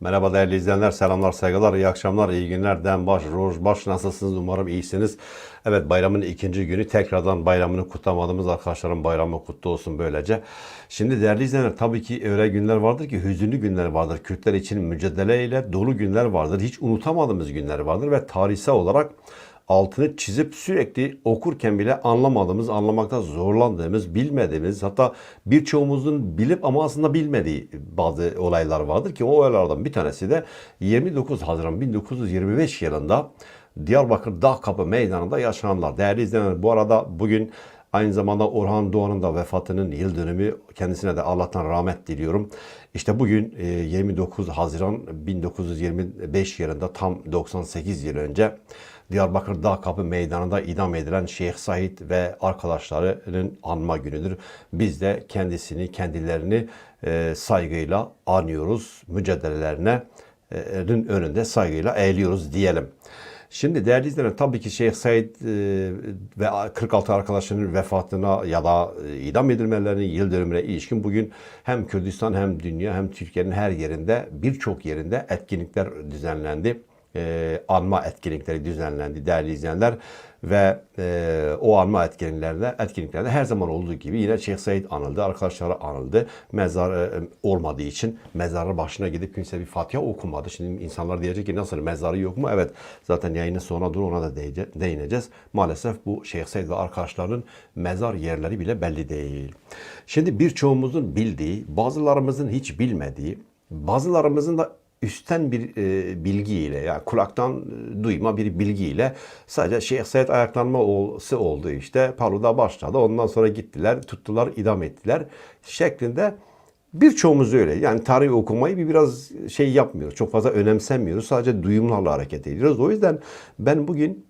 Merhaba değerli izleyenler, selamlar, saygılar, iyi akşamlar, iyi günler. Denbaş, Rojbaş nasılsınız? Umarım iyisiniz. Evet bayramın ikinci günü tekrardan bayramını kutlamadığımız arkadaşların bayramı kutlu olsun böylece. Şimdi değerli izleyenler tabii ki öyle günler vardır ki hüzünlü günler vardır. Kürtler için mücadeleyle dolu günler vardır. Hiç unutamadığımız günler vardır ve tarihsel olarak altını çizip sürekli okurken bile anlamadığımız, anlamakta zorlandığımız, bilmediğimiz hatta birçoğumuzun bilip ama aslında bilmediği bazı olaylar vardır ki o olaylardan bir tanesi de 29 Haziran 1925 yılında Diyarbakır Dağ Kapı Meydanı'nda yaşananlar. Değerli izleyenler bu arada bugün Aynı zamanda Orhan Doğan'ın da vefatının yıl dönümü. Kendisine de Allah'tan rahmet diliyorum. İşte bugün e, 29 Haziran 1925 yılında tam 98 yıl önce Diyarbakır Dağ Kapı Meydanı'nda idam edilen Şeyh Said ve arkadaşlarının anma günüdür. Biz de kendisini, kendilerini e, saygıyla anıyoruz. Mücadelelerine e, önünde saygıyla eğiliyoruz diyelim. Şimdi değerli izleyenler tabii ki Şeyh Said e, ve 46 arkadaşının vefatına ya da e, idam edilmelerinin yıl dönümüne ilişkin bugün hem Kürdistan hem dünya hem Türkiye'nin her yerinde birçok yerinde etkinlikler düzenlendi. E, anma etkinlikleri düzenlendi değerli izleyenler ve e, o anma etkinliklerinde etkinliklerde her zaman olduğu gibi yine Şeyh Said anıldı, arkadaşları anıldı. Mezar e, olmadığı için mezarı başına gidip kimse bir Fatiha okumadı. Şimdi insanlar diyecek ki nasıl mezarı yok mu? Evet zaten yayının sonuna doğru ona da değineceğiz. Maalesef bu Şeyh Said ve arkadaşlarının mezar yerleri bile belli değil. Şimdi birçoğumuzun bildiği, bazılarımızın hiç bilmediği, bazılarımızın da üstten bir e, bilgiyle yani kulaktan e, duyma bir bilgiyle sadece Şeyh Said ayaklanma olası oldu işte. Palu'da başladı. Ondan sonra gittiler tuttular idam ettiler şeklinde. Birçoğumuz öyle. Yani tarih okumayı bir biraz şey yapmıyoruz. Çok fazla önemsemiyoruz. Sadece duyumlarla hareket ediyoruz. O yüzden ben bugün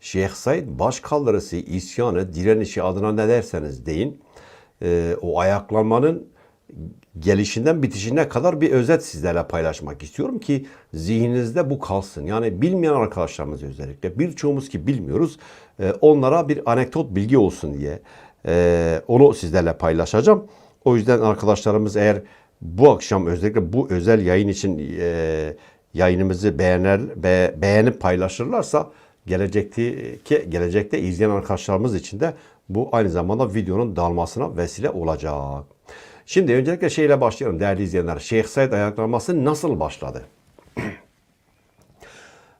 Şeyh Said başkaldırısı, isyanı, direnişi adına ne derseniz deyin e, o ayaklanmanın gelişinden bitişine kadar bir özet sizlerle paylaşmak istiyorum ki zihninizde bu kalsın. Yani bilmeyen arkadaşlarımız özellikle birçoğumuz ki bilmiyoruz e, onlara bir anekdot bilgi olsun diye e, onu sizlerle paylaşacağım. O yüzden arkadaşlarımız eğer bu akşam özellikle bu özel yayın için e, yayınımızı beğener be, beğenip paylaşırlarsa gelecekteki gelecekte izleyen arkadaşlarımız için de bu aynı zamanda videonun dalmasına vesile olacak. Şimdi öncelikle şeyle başlayalım değerli izleyenler. Şeyh Said ayaklanması nasıl başladı?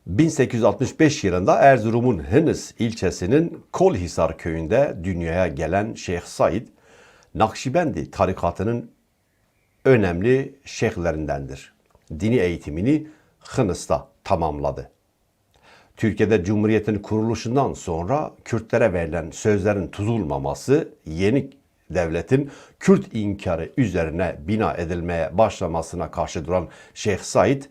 1865 yılında Erzurum'un Hınıs ilçesinin Kolhisar köyünde dünyaya gelen Şeyh Said, Nakşibendi tarikatının önemli şeyhlerindendir. Dini eğitimini Hınıs'ta tamamladı. Türkiye'de Cumhuriyet'in kuruluşundan sonra Kürtlere verilen sözlerin tutulmaması yeni devletin Kürt inkarı üzerine bina edilmeye başlamasına karşı duran Şeyh Said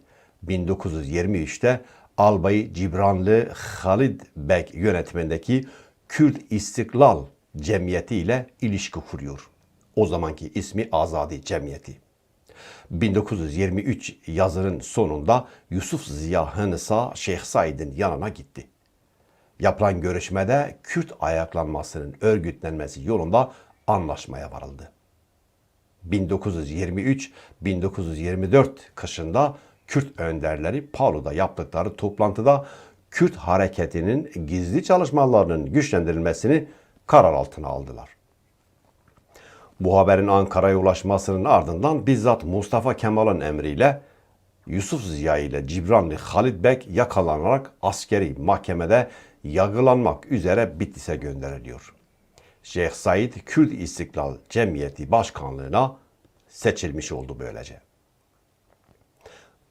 1923'te Albayı Cibranlı Halid Bek yönetimindeki Kürt İstiklal Cemiyeti ile ilişki kuruyor. O zamanki ismi Azadi Cemiyeti. 1923 yazının sonunda Yusuf Ziya Hınısa Şeyh Said'in yanına gitti. Yapılan görüşmede Kürt ayaklanmasının örgütlenmesi yolunda anlaşmaya varıldı. 1923-1924 kışında Kürt önderleri Palu'da yaptıkları toplantıda Kürt hareketinin gizli çalışmalarının güçlendirilmesini karar altına aldılar. Bu haberin Ankara'ya ulaşmasının ardından bizzat Mustafa Kemal'in emriyle Yusuf Ziya ile Cibranlı Halid Bek yakalanarak askeri mahkemede yargılanmak üzere Bitlis'e gönderiliyor. Şeyh Said Kürt İstiklal Cemiyeti Başkanlığına seçilmiş oldu böylece.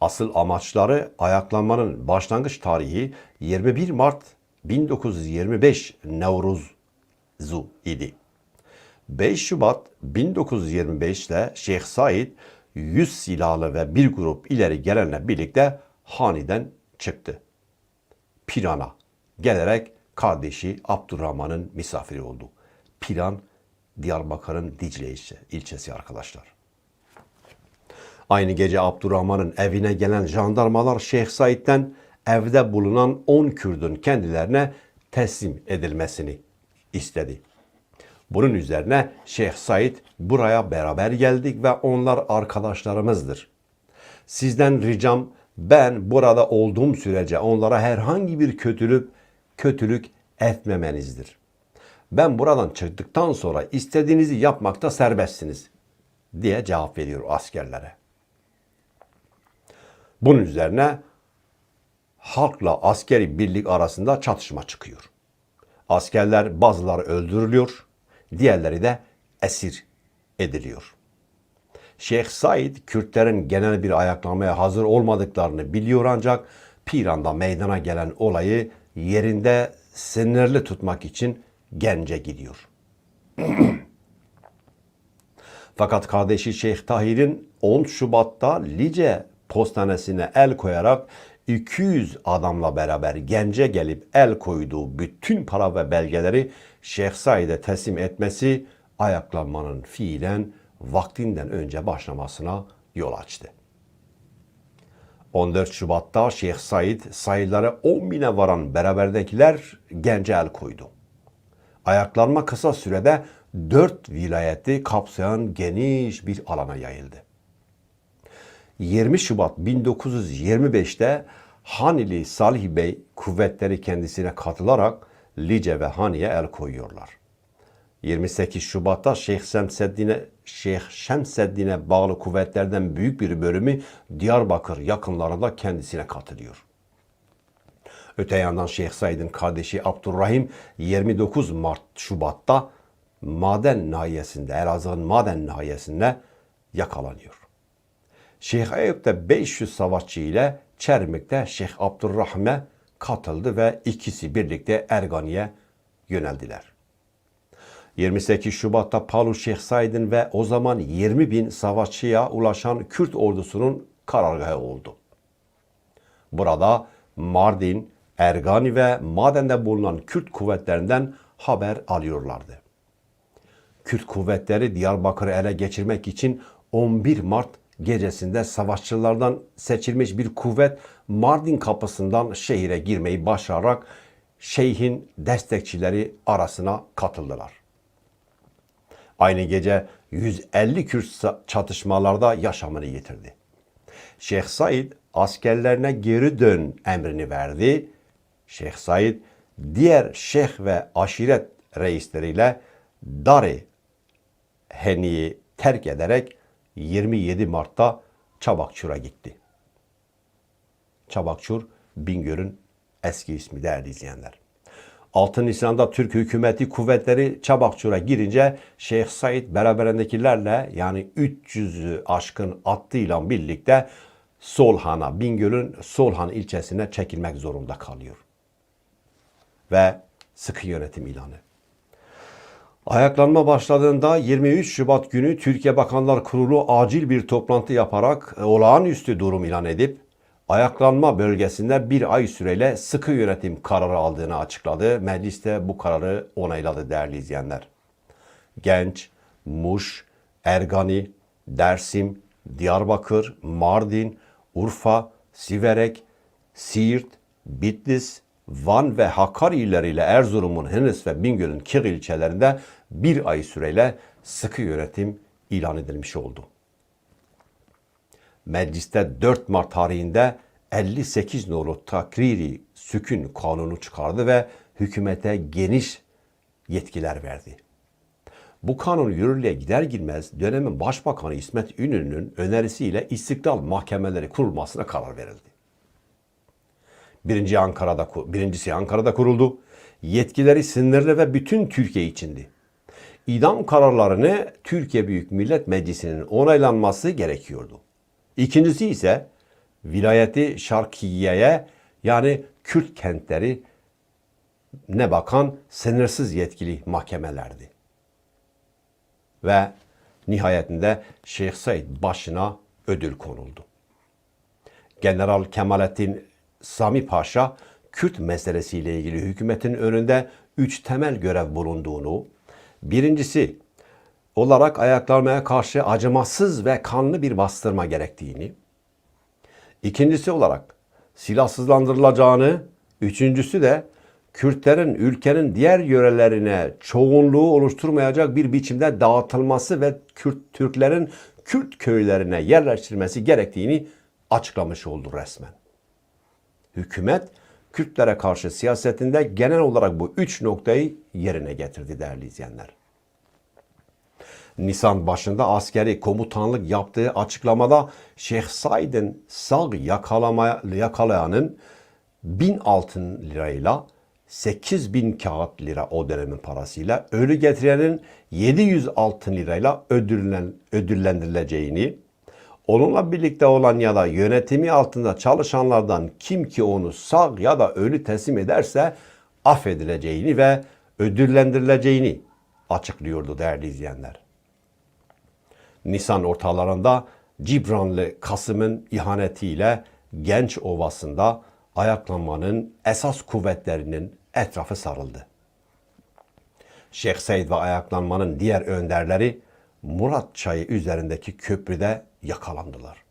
Asıl amaçları ayaklanmanın başlangıç tarihi 21 Mart 1925 Nevruz'u idi. 5 Şubat 1925'te Şeyh Said 100 silahlı ve bir grup ileri gelenle birlikte Hani'den çıktı. Piran'a gelerek kardeşi Abdurrahman'ın misafiri oldu. Piran Diyarbakır'ın Dicle ilçe- ilçesi arkadaşlar. Aynı gece Abdurrahman'ın evine gelen jandarmalar Şeyh Said'den evde bulunan 10 Kürdün kendilerine teslim edilmesini istedi. Bunun üzerine Şeyh Said buraya beraber geldik ve onlar arkadaşlarımızdır. Sizden ricam ben burada olduğum sürece onlara herhangi bir kötülük kötülük etmemenizdir. Ben buradan çıktıktan sonra istediğinizi yapmakta serbestsiniz diye cevap veriyor askerlere. Bunun üzerine halkla askeri birlik arasında çatışma çıkıyor. Askerler bazıları öldürülüyor, diğerleri de esir ediliyor. Şeyh Said Kürtlerin genel bir ayaklanmaya hazır olmadıklarını biliyor ancak Piran'da meydana gelen olayı yerinde sınırlı tutmak için Gence gidiyor. Fakat kardeşi Şeyh Tahir'in 10 Şubat'ta Lice postanesine el koyarak 200 adamla beraber Gence gelip el koyduğu bütün para ve belgeleri Şeyh Said'e teslim etmesi ayaklanmanın fiilen vaktinden önce başlamasına yol açtı. 14 Şubat'ta Şeyh Said sayıları 10 bine varan beraberdekiler Gence el koydu. Ayaklanma kısa sürede 4 vilayeti kapsayan geniş bir alana yayıldı. 20 Şubat 1925'te Hanili Salih Bey kuvvetleri kendisine katılarak Lice ve Hani'ye el koyuyorlar. 28 Şubat'ta Şeyh Şemseddin'e Şeyh Şemseddin'e bağlı kuvvetlerden büyük bir bölümü Diyarbakır yakınlarında kendisine katılıyor. Öte yandan Şeyh Said'in kardeşi Abdurrahim 29 Mart Şubat'ta maden nahiyesinde, Elazığ'ın maden nahiyesinde yakalanıyor. Şeyh Eyüp de 500 savaşçı ile Çermik'te Şeyh Abdurrahim'e katıldı ve ikisi birlikte Ergani'ye yöneldiler. 28 Şubat'ta Palu Şeyh Said'in ve o zaman 20 bin savaşçıya ulaşan Kürt ordusunun karargahı oldu. Burada Mardin, Ergani ve Maden'de bulunan Kürt kuvvetlerinden haber alıyorlardı. Kürt kuvvetleri Diyarbakır'ı ele geçirmek için 11 Mart gecesinde savaşçılardan seçilmiş bir kuvvet Mardin kapısından şehire girmeyi başararak şeyhin destekçileri arasına katıldılar. Aynı gece 150 Kürt çatışmalarda yaşamını yitirdi. Şeyh Said askerlerine geri dön emrini verdi. Şeyh Said diğer şeyh ve aşiret reisleriyle Dari Heni'yi terk ederek 27 Mart'ta Çabakçur'a gitti. Çabakçur Bingöl'ün eski ismi değerli izleyenler. 6 Nisan'da Türk hükümeti kuvvetleri Çabakçur'a girince Şeyh Said beraberindekilerle yani 300'ü aşkın attıyla birlikte Solhan'a, Bingöl'ün Solhan ilçesine çekilmek zorunda kalıyor. Ve sıkı yönetim ilanı. Ayaklanma başladığında 23 Şubat günü Türkiye Bakanlar Kurulu acil bir toplantı yaparak olağanüstü durum ilan edip ayaklanma bölgesinde bir ay süreyle sıkı yönetim kararı aldığını açıkladı. Meclis de bu kararı onayladı değerli izleyenler. Genç, Muş, Ergani, Dersim, Diyarbakır, Mardin, Urfa, Siverek, Siirt, Bitlis, Van ve Hakkari illeriyle Erzurum'un Henüs ve Bingöl'ün Kir ilçelerinde bir ay süreyle sıkı yönetim ilan edilmiş oldu. Mecliste 4 Mart tarihinde 58 nolu takriri sükun kanunu çıkardı ve hükümete geniş yetkiler verdi. Bu kanun yürürlüğe gider girmez dönemin Başbakanı İsmet İnönü'nün önerisiyle istiklal mahkemeleri kurulmasına karar verildi. Birinci Ankara'da, birincisi Ankara'da kuruldu. Yetkileri sınırlı ve bütün Türkiye içindi. İdam kararlarını Türkiye Büyük Millet Meclisi'nin onaylanması gerekiyordu. İkincisi ise vilayeti Şarkiye'ye yani Kürt kentleri ne bakan sınırsız yetkili mahkemelerdi. Ve nihayetinde Şeyh Said başına ödül konuldu. General Kemalettin Sami Paşa Kürt meselesiyle ilgili hükümetin önünde üç temel görev bulunduğunu, birincisi olarak ayaklanmaya karşı acımasız ve kanlı bir bastırma gerektiğini, ikincisi olarak silahsızlandırılacağını, üçüncüsü de Kürtlerin ülkenin diğer yörelerine çoğunluğu oluşturmayacak bir biçimde dağıtılması ve Kürt Türklerin Kürt köylerine yerleştirilmesi gerektiğini açıklamış oldu resmen. Hükümet Kürtlere karşı siyasetinde genel olarak bu üç noktayı yerine getirdi değerli izleyenler. Nisan başında askeri komutanlık yaptığı açıklamada Şeyh Said'in sağ yakalamaya, yakalayanın 1000 altın lirayla 8000 kağıt lira o dönemin parasıyla ölü getirenin 700 altın lirayla ödüllen, ödüllendirileceğini onunla birlikte olan ya da yönetimi altında çalışanlardan kim ki onu sağ ya da ölü teslim ederse affedileceğini ve ödüllendirileceğini açıklıyordu değerli izleyenler. Nisan ortalarında Cibranlı Kasım'ın ihanetiyle Genç Ovası'nda ayaklanmanın esas kuvvetlerinin etrafı sarıldı. Şeyh Seyd ve ayaklanmanın diğer önderleri Murat Çayı üzerindeki köprüde yakalandılar.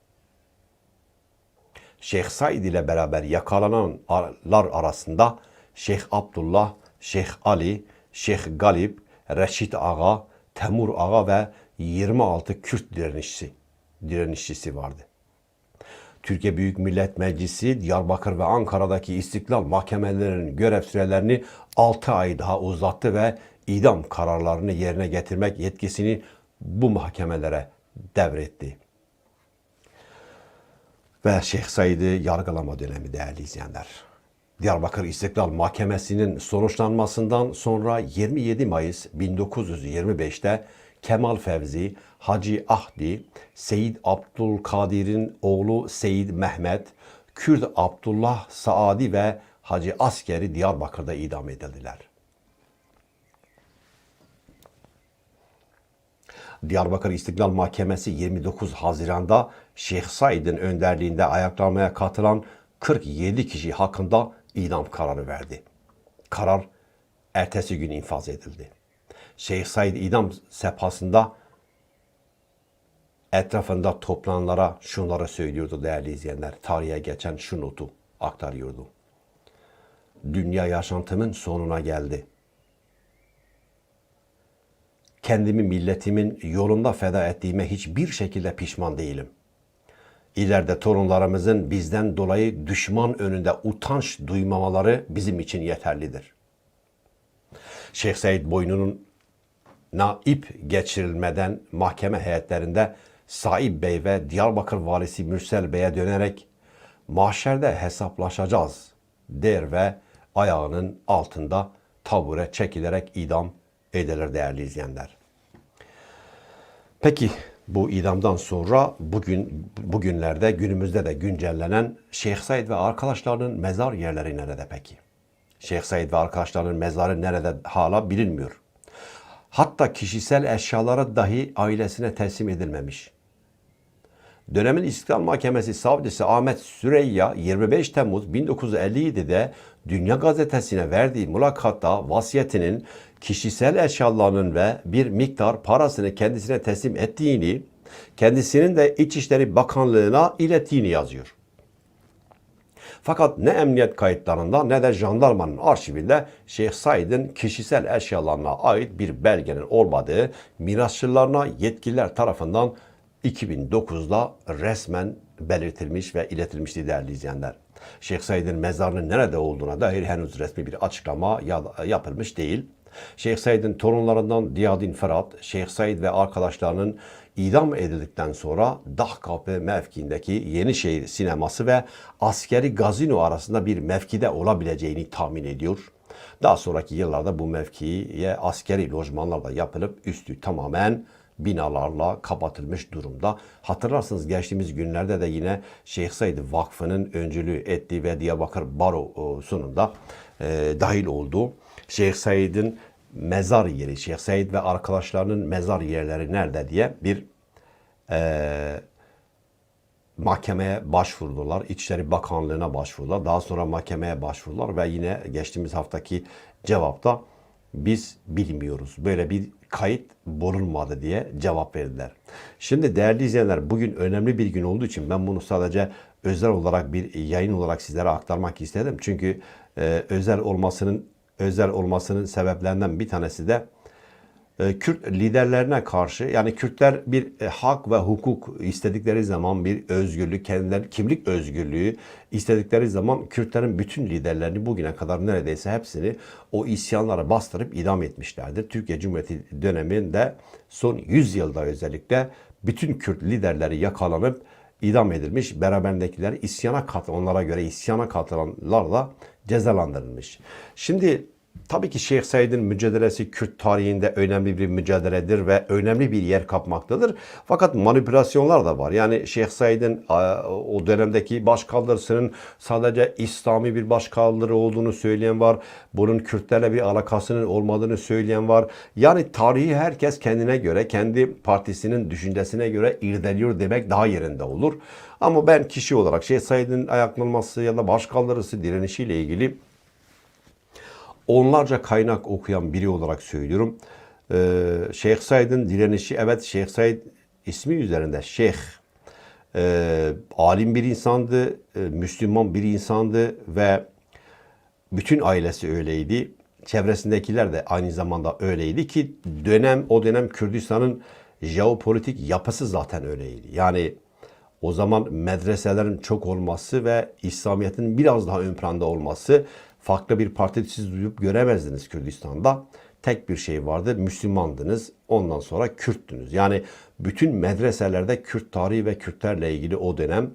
Şeyh Said ile beraber yakalananlar arasında Şeyh Abdullah, Şeyh Ali, Şeyh Galip, Reşit Ağa, Temur Ağa ve 26 Kürt direnişçisi, direnişçisi vardı. Türkiye Büyük Millet Meclisi Diyarbakır ve Ankara'daki istiklal mahkemelerinin görev sürelerini 6 ay daha uzattı ve idam kararlarını yerine getirmek yetkisini bu mahkemelere devretti. Ve Şeyh Said'i yargılama dönemi değerli izleyenler. Diyarbakır İstiklal Mahkemesi'nin sonuçlanmasından sonra 27 Mayıs 1925'te Kemal Fevzi, Hacı Ahdi, Seyit Abdülkadir'in oğlu Seyit Mehmet, Kürt Abdullah Saadi ve Hacı Askeri Diyarbakır'da idam edildiler. Diyarbakır İstiklal Mahkemesi 29 Haziran'da Şeyh Said'in önderliğinde ayaklanmaya katılan 47 kişi hakkında idam kararı verdi. Karar ertesi gün infaz edildi. Şeyh Said idam sehpasında etrafında toplananlara şunları söylüyordu değerli izleyenler. Tarihe geçen şu notu aktarıyordu. Dünya yaşantımın sonuna geldi. Kendimi milletimin yolunda feda ettiğime hiçbir şekilde pişman değilim. İleride torunlarımızın bizden dolayı düşman önünde utanç duymamaları bizim için yeterlidir. Şeyh Said boynunun naip geçirilmeden mahkeme heyetlerinde Saib Bey ve Diyarbakır Valisi Mürsel Bey'e dönerek mahşerde hesaplaşacağız der ve ayağının altında tabure çekilerek idam edilir değerli izleyenler. Peki bu idamdan sonra bugün bugünlerde günümüzde de güncellenen Şeyh Said ve arkadaşlarının mezar yerleri nerede peki? Şeyh Said ve arkadaşlarının mezarı nerede hala bilinmiyor. Hatta kişisel eşyalara dahi ailesine teslim edilmemiş. Dönemin İstiklal Mahkemesi savcısı Ahmet Süreyya 25 Temmuz 1957'de Dünya Gazetesi'ne verdiği mülakatta vasiyetinin kişisel eşyalarının ve bir miktar parasını kendisine teslim ettiğini, kendisinin de İçişleri Bakanlığı'na ilettiğini yazıyor. Fakat ne emniyet kayıtlarında ne de jandarmanın arşivinde Şeyh Said'in kişisel eşyalarına ait bir belgenin olmadığı mirasçılarına yetkililer tarafından 2009'da resmen belirtilmiş ve iletilmişti değerli izleyenler. Şeyh Said'in mezarının nerede olduğuna dair henüz resmi bir açıklama yapılmış değil. Şeyh Said'in torunlarından Diyadin Ferhat, Şeyh Said ve arkadaşlarının idam edildikten sonra Dahkapı mevkiindeki Yenişehir sineması ve askeri gazino arasında bir mevkide olabileceğini tahmin ediyor. Daha sonraki yıllarda bu mevkiye askeri lojmanlar da yapılıp üstü tamamen binalarla kapatılmış durumda. Hatırlarsınız geçtiğimiz günlerde de yine Şeyh Said Vakfı'nın öncülüğü ettiği ve Diyarbakır Barosu'nun da e, dahil olduğu Şeyh Said'in mezar yeri, Şeyh Said ve arkadaşlarının mezar yerleri nerede diye bir e, mahkemeye başvurdular. İçişleri Bakanlığı'na başvurdular. Daha sonra mahkemeye başvurdular ve yine geçtiğimiz haftaki cevapta biz bilmiyoruz. Böyle bir kayıt bulunmadı diye cevap verdiler. Şimdi değerli izleyenler bugün önemli bir gün olduğu için ben bunu sadece özel olarak bir yayın olarak sizlere aktarmak istedim. Çünkü e, özel olmasının özel olmasının sebeplerinden bir tanesi de Kürt liderlerine karşı yani Kürtler bir e, hak ve hukuk istedikleri zaman bir özgürlük, kendileri kimlik özgürlüğü istedikleri zaman Kürtlerin bütün liderlerini bugüne kadar neredeyse hepsini o isyanlara bastırıp idam etmişlerdir. Türkiye Cumhuriyeti döneminde son 100 yılda özellikle bütün Kürt liderleri yakalanıp idam edilmiş. Beraberindekiler isyana kat onlara göre isyana katılanlar da cezalandırılmış. Şimdi tabii ki Şeyh Said'in mücadelesi Kürt tarihinde önemli bir mücadeledir ve önemli bir yer kapmaktadır. Fakat manipülasyonlar da var. Yani Şeyh Said'in o dönemdeki başkaldırısının sadece İslami bir başkaldırı olduğunu söyleyen var. Bunun Kürtlerle bir alakasının olmadığını söyleyen var. Yani tarihi herkes kendine göre, kendi partisinin düşüncesine göre irdeliyor demek daha yerinde olur. Ama ben kişi olarak Şeyh Said'in ayaklanması ya da başkaldırısı direnişiyle ilgili onlarca kaynak okuyan biri olarak söylüyorum. Ee, Şeyh Said'in direnişi, evet Şeyh Said ismi üzerinde Şeyh, e, alim bir insandı, e, Müslüman bir insandı ve bütün ailesi öyleydi. Çevresindekiler de aynı zamanda öyleydi ki dönem o dönem Kürdistan'ın jeopolitik yapısı zaten öyleydi. Yani o zaman medreselerin çok olması ve İslamiyet'in biraz daha ön planda olması farklı bir parti siz duyup göremezdiniz Kürdistan'da. Tek bir şey vardı, Müslümandınız, ondan sonra Kürttünüz. Yani bütün medreselerde Kürt tarihi ve Kürtlerle ilgili o dönem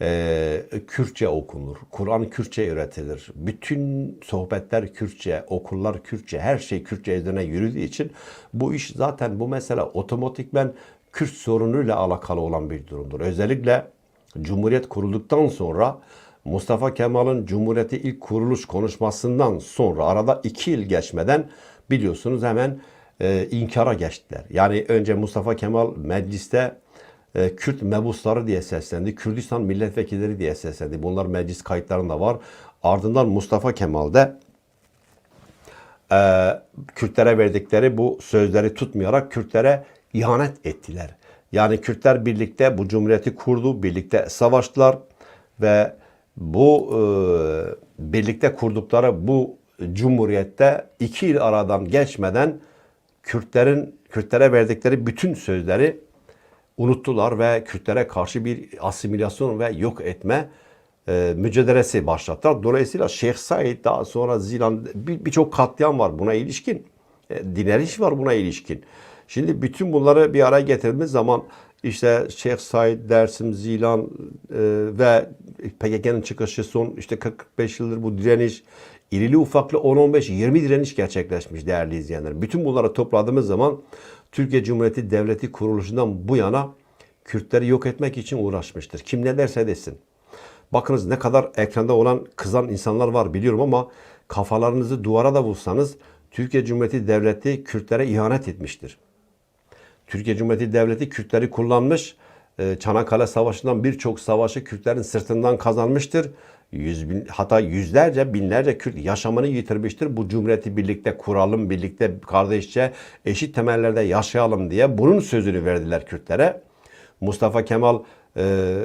e, Kürtçe okunur. Kur'an Kürtçe öğretilir. Bütün sohbetler Kürtçe, okullar Kürtçe, her şey Kürtçe üzerine yürüdüğü için bu iş zaten bu mesele otomatikmen Kürt sorunuyla alakalı olan bir durumdur. Özellikle Cumhuriyet kurulduktan sonra Mustafa Kemal'in Cumhuriyeti ilk kuruluş konuşmasından sonra arada iki yıl geçmeden biliyorsunuz hemen e, inkara geçtiler. Yani önce Mustafa Kemal mecliste e, Kürt mebusları diye seslendi. Kürdistan milletvekilleri diye seslendi. Bunlar meclis kayıtlarında var. Ardından Mustafa Kemal de e, Kürtlere verdikleri bu sözleri tutmayarak Kürtlere ihanet ettiler. Yani Kürtler birlikte bu cumhuriyeti kurdu, birlikte savaştılar ve bu e, birlikte kurdukları bu cumhuriyette iki yıl aradan geçmeden Kürtlerin Kürtlere verdikleri bütün sözleri unuttular ve Kürtlere karşı bir asimilasyon ve yok etme e, mücadelesi başlattılar. Dolayısıyla Şeyh Said daha sonra Zilan birçok bir katliam var buna ilişkin. E, direniş var buna ilişkin. Şimdi bütün bunları bir araya getirdiğimiz zaman işte Şeyh Said, Dersim, Zilan e, ve PKK'nın çıkışı son işte 45 yıldır bu direniş, irili ufaklı 10-15-20 direniş gerçekleşmiş değerli izleyenler. Bütün bunları topladığımız zaman Türkiye Cumhuriyeti Devleti kuruluşundan bu yana Kürtleri yok etmek için uğraşmıştır. Kim ne derse desin. Bakınız ne kadar ekranda olan kızan insanlar var biliyorum ama kafalarınızı duvara da vursanız Türkiye Cumhuriyeti Devleti Kürtlere ihanet etmiştir. Türkiye Cumhuriyeti Devleti Kürtleri kullanmış. Ee, Çanakkale Savaşı'ndan birçok savaşı Kürtlerin sırtından kazanmıştır. Yüz bin, hatta yüzlerce binlerce Kürt yaşamını yitirmiştir. Bu cumhuriyeti birlikte kuralım, birlikte kardeşçe eşit temellerde yaşayalım diye bunun sözünü verdiler Kürtlere. Mustafa Kemal e,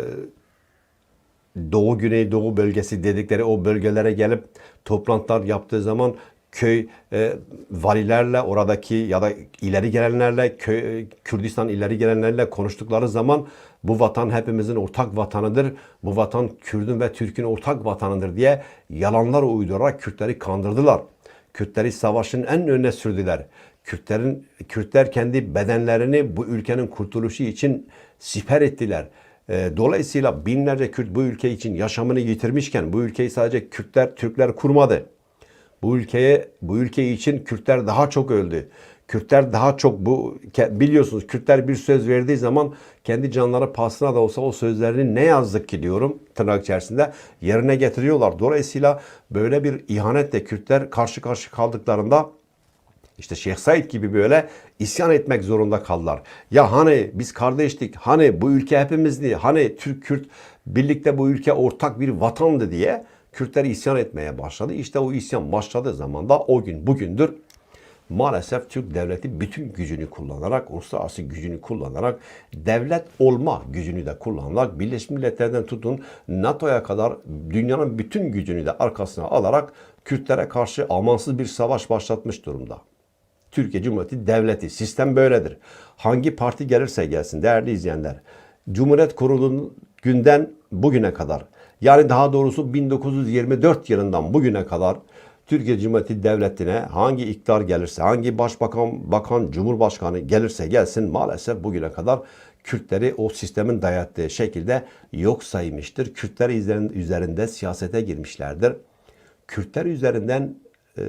Doğu Güneydoğu bölgesi dedikleri o bölgelere gelip toplantılar yaptığı zaman köy e, valilerle oradaki ya da ileri gelenlerle köy, Kürdistan ileri gelenlerle konuştukları zaman bu vatan hepimizin ortak vatanıdır. Bu vatan Kürdün ve Türk'ün ortak vatanıdır diye yalanlar uydurarak Kürtleri kandırdılar. Kürtleri savaşın en önüne sürdüler. Kürtlerin Kürtler kendi bedenlerini bu ülkenin kurtuluşu için siper ettiler. E, dolayısıyla binlerce Kürt bu ülke için yaşamını yitirmişken bu ülkeyi sadece Kürtler, Türkler kurmadı. Bu ülkeye, bu ülke için Kürtler daha çok öldü. Kürtler daha çok bu biliyorsunuz Kürtler bir söz verdiği zaman kendi canları pahasına da olsa o sözlerini ne yazdık ki diyorum tırnak içerisinde yerine getiriyorlar. Dolayısıyla böyle bir ihanetle Kürtler karşı karşı kaldıklarında işte Şeyh Said gibi böyle isyan etmek zorunda kaldılar. Ya hani biz kardeştik, hani bu ülke hepimizdi, hani Türk Kürt birlikte bu ülke ortak bir vatandı diye Kürtler isyan etmeye başladı. İşte o isyan başladığı zaman da o gün bugündür maalesef Türk devleti bütün gücünü kullanarak, uluslararası gücünü kullanarak, devlet olma gücünü de kullanarak, Birleşmiş Milletler'den tutun NATO'ya kadar dünyanın bütün gücünü de arkasına alarak Kürtlere karşı amansız bir savaş başlatmış durumda. Türkiye Cumhuriyeti Devleti. Sistem böyledir. Hangi parti gelirse gelsin değerli izleyenler. Cumhuriyet kurulunun günden bugüne kadar yani daha doğrusu 1924 yılından bugüne kadar Türkiye Cumhuriyeti Devleti'ne hangi iktidar gelirse, hangi başbakan, bakan, cumhurbaşkanı gelirse gelsin maalesef bugüne kadar Kürtleri o sistemin dayattığı şekilde yok saymıştır. Kürtler üzerinde, siyasete girmişlerdir. Kürtler üzerinden e,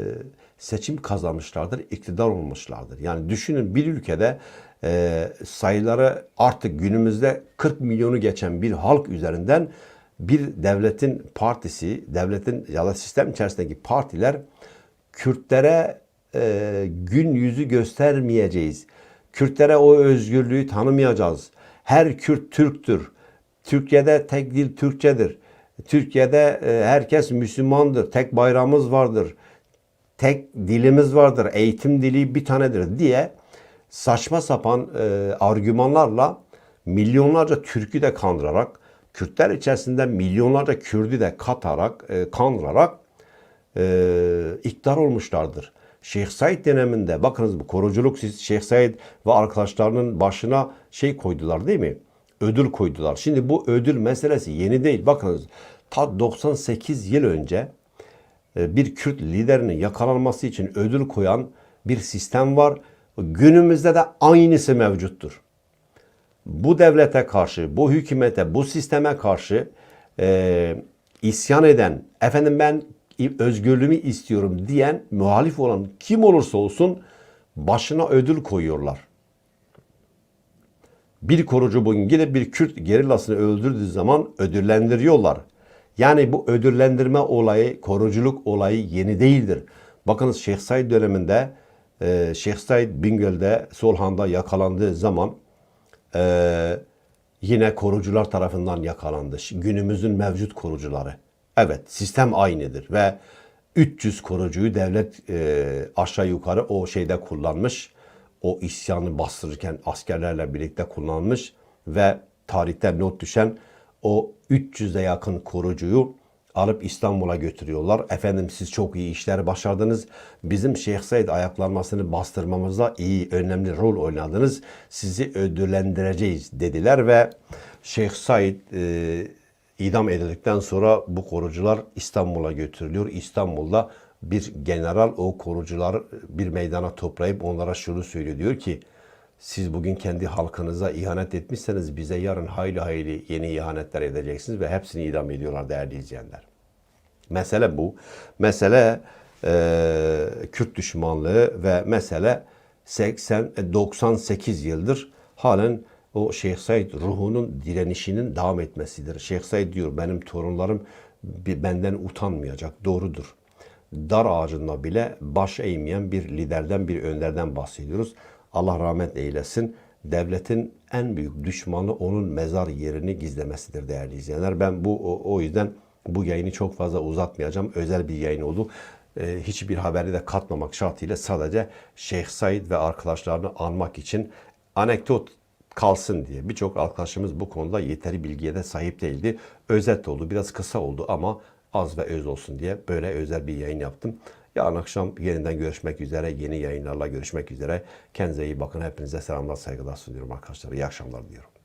seçim kazanmışlardır, iktidar olmuşlardır. Yani düşünün bir ülkede e, sayıları artık günümüzde 40 milyonu geçen bir halk üzerinden bir devletin partisi, devletin ya da sistem içerisindeki partiler Kürtlere e, gün yüzü göstermeyeceğiz. Kürtlere o özgürlüğü tanımayacağız. Her Kürt Türktür. Türkiye'de tek dil Türkçedir. Türkiye'de e, herkes Müslümandır. Tek bayramımız vardır. Tek dilimiz vardır. Eğitim dili bir tanedir diye saçma sapan e, argümanlarla milyonlarca Türk'ü de kandırarak, Kürtler içerisinde milyonlarca Kürdü de katarak, e, kandırarak e, iktidar olmuşlardır. Şeyh Said döneminde bakınız bu koruculuk siz Şeyh Said ve arkadaşlarının başına şey koydular değil mi? Ödül koydular. Şimdi bu ödül meselesi yeni değil. Bakınız ta 98 yıl önce e, bir Kürt liderinin yakalanması için ödül koyan bir sistem var. Günümüzde de aynısı mevcuttur. Bu devlete karşı, bu hükümete, bu sisteme karşı e, isyan eden, efendim ben özgürlüğümü istiyorum diyen, muhalif olan kim olursa olsun başına ödül koyuyorlar. Bir korucu bugün gidip bir Kürt gerillasını öldürdüğü zaman ödüllendiriyorlar. Yani bu ödüllendirme olayı, koruculuk olayı yeni değildir. Bakınız Şeyh Said döneminde e, Şeyh Said Bingöl'de Solhan'da yakalandığı zaman e, yine korucular tarafından yakalandı. Günümüzün mevcut korucuları. Evet sistem aynıdır ve 300 korucuyu devlet e, aşağı yukarı o şeyde kullanmış. O isyanı bastırırken askerlerle birlikte kullanmış ve tarihte not düşen o 300'e yakın korucuyu alıp İstanbul'a götürüyorlar. Efendim siz çok iyi işler başardınız. Bizim Şeyh Said ayaklanmasını bastırmamızda iyi, önemli rol oynadınız. Sizi ödüllendireceğiz dediler ve Şeyh Said e, idam edildikten sonra bu korucular İstanbul'a götürülüyor. İstanbul'da bir general o korucular bir meydana toplayıp onlara şunu söylüyor. Diyor ki siz bugün kendi halkınıza ihanet etmişseniz bize yarın hayli hayli yeni ihanetler edeceksiniz ve hepsini idam ediyorlar değerli izleyenler. Mesele bu. Mesele e, Kürt düşmanlığı ve mesele 80 98 yıldır halen o Şeyh Said ruhunun direnişinin devam etmesidir. Şeyh Said diyor benim torunlarım benden utanmayacak. Doğrudur. Dar ağacında bile baş eğmeyen bir liderden, bir önderden bahsediyoruz. Allah rahmet eylesin. Devletin en büyük düşmanı onun mezar yerini gizlemesidir değerli izleyenler. Ben bu o, o yüzden bu yayını çok fazla uzatmayacağım. Özel bir yayın oldu. Ee, hiçbir haberi de katmamak şartıyla sadece Şeyh Said ve arkadaşlarını anmak için anekdot kalsın diye. Birçok arkadaşımız bu konuda yeteri bilgiye de sahip değildi. Özet oldu, biraz kısa oldu ama az ve öz olsun diye böyle özel bir yayın yaptım. Yarın akşam yeniden görüşmek üzere, yeni yayınlarla görüşmek üzere. Kendinize iyi bakın. Hepinize selamlar, saygılar sunuyorum arkadaşlar. İyi akşamlar diliyorum.